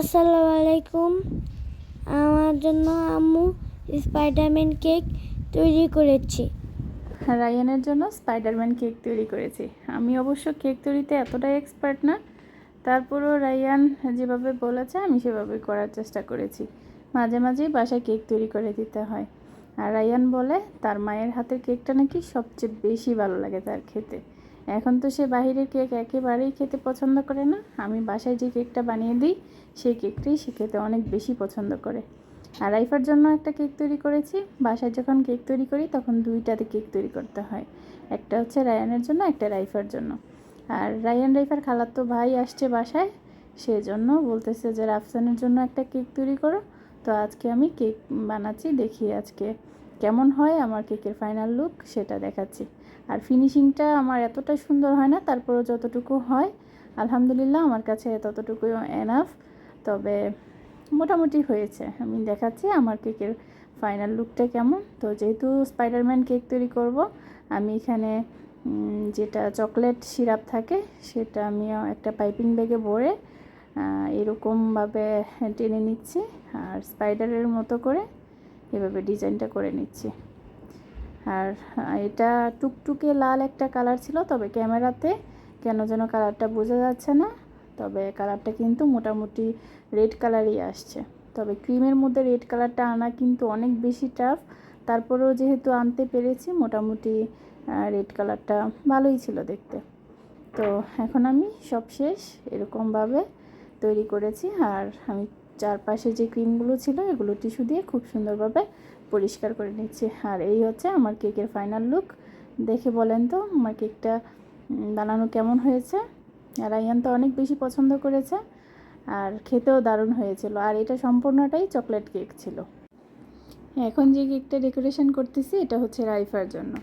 আসসালামু আলাইকুম আমার জন্য আম্মু স্পাইডারম্যান কেক তৈরি করেছি। রায়ানের জন্য স্পাইডারম্যান কেক তৈরি করেছি। আমি অবশ্য কেক তৈরিতে এতটাই এক্সপার্ট না, তারপরও রায়ান যেভাবে বলেছে, আমি সেভাবে করার চেষ্টা করেছি। মাঝে মাঝেই বাসায় কেক তৈরি করে দিতে হয়। আর রায়ান বলে, তার মায়ের হাতের কেকটা নাকি সবচেয়ে বেশি ভালো লাগে তার খেতে। এখন তো সে বাহিরের কেক একেবারেই খেতে পছন্দ করে না। আমি বাসায় যে কেকটা বানিয়ে দিই, সেই কেকটাই সে খেতে অনেক বেশি পছন্দ করে। আর রাইফার জন্য একটা কেক তৈরি করেছি। বাসায় যখন কেক তৈরি করি, তখন দুইটাতে কেক তৈরি করতে হয়। একটা হচ্ছে রায়ানের জন্য, একটা রাইফার জন্য। আর রায়ান, রাইফার খালার তো ভাই আসছে বাসায় সেজন্য বলতেছে যে, রাফসানের জন্য একটা কেক তৈরি করো। তো আজকে আমি কেক বানাচ্ছি, দেখি আজকে কেমন হয় আমার কেকের ফাইনাল লুক সেটা দেখাচ্ছি। আর ফিনিশিংটা আমার এতটা সুন্দর হয় না, তারপরেও যতটুকু হয়, আলহামদুলিল্লাহ আমার কাছে ততটুকু এনাফ তবে মোটামুটি হয়েছে। আমি দেখাচ্ছি আমার কেকের ফাইনাল লুকটা কেমন। তো যেহেতু স্পাইডারম্যান কেক তৈরি করব, আমি এখানে যেটা চকলেট সিরাপ থাকে, সেটা আমি একটা পাইপিং ব্যাগে ভরে এরকমভাবে টেনে নিচ্ছি, আর স্পাইডারের মতো করে এভাবে ডিজাইনটা করে নিচ্ছি। আর এটা টুকটুকে লাল একটা কালার ছিল, তবে ক্যামেরাতে কেন যেন কালারটা বোঝা যাচ্ছে না। তবে কালারটা কিন্তু মোটামুটি রেড কালারই আসছে। তবে ক্রিমের মধ্যে রেড কালারটা আনা কিন্তু অনেক বেশি টাফ। তারপরেও যেহেতু আনতে পেরেছি, মোটামুটি রেড কালারটা ভালোই ছিল দেখতে। তো এখন আমি সব শেষ, এরকমভাবে তৈরি করেছি। আর আমি চারপাশে যে ক্রিমগুলো ছিল, এগুলো টিস্যু দিয়ে খুব সুন্দরভাবে পরিষ্কার করে নিচ্ছি। আর এই হচ্ছে আমার কেকের ফাইনাল লুক। দেখে বলেন তো, আমার কেকটা বানানো কেমন হয়েছে? আর আইয়ান তো অনেক বেশি পছন্দ করেছে, আর খেতেও দারুণ হয়েছিল। আর এটা সম্পূর্ণটাই চকলেট কেক ছিল। এখন যে কেকটা ডেকোরেশন করতেছি, এটা হচ্ছে রাইফার জন্য।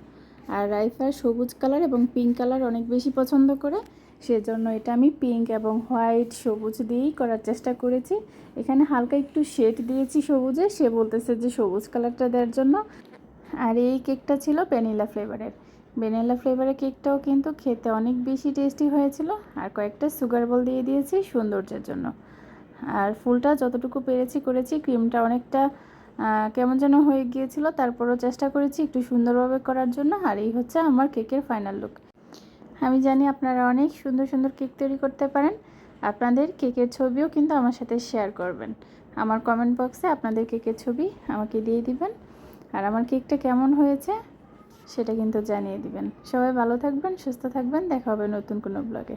আর রাইফার সবুজ কালার এবং পিঙ্ক কালার অনেক বেশি পছন্দ করে, সেজন্য এটা আমি পিঙ্ক এবং হোয়াইট সবুজ দিয়েই করার চেষ্টা করেছি। এখানে হালকা একটু শেড দিয়েছি সবুজে, সে বলতেছে যে সবুজ কালারটা দেওয়ার জন্য। আর এই কেকটা ছিল ভ্যানিলা ফ্লেভারের। ভ্যানিলা ফ্লেভারের কেকটাও কিন্তু খেতে অনেক বেশি টেস্টি হয়েছিল, আর কয়েকটা সুগার বল দিয়ে দিয়েছি সৌন্দর্যের জন্য। আর ফুলটা যতটুকু পেরেছি করেছি, ক্রিমটা অনেকটা কেমন যেন হয়ে গিয়েছিল। তারপরও চেষ্টা করেছি একটু সুন্দরভাবে করার জন্য, আর এই হচ্ছে আমার কেকের ফাইনাল লুক আমি জানি আপনারা অনেক সুন্দর সুন্দর কেক তৈরি করতে পারেন। আপনাদের কেকের ছবিও কিন্তু আমার সাথে শেয়ার করবেন। আমার কমেন্ট বক্সে আপনাদের কেকের ছবি আমাকে দিয়ে দিবেন। আর আমার কেকটা কেমন হয়েছে সেটা কিন্তু জানিয়ে দিবেন। সবাই ভালো থাকবেন, সুস্থ থাকবেন। দেখা হবে নতুন কোনো ব্লগে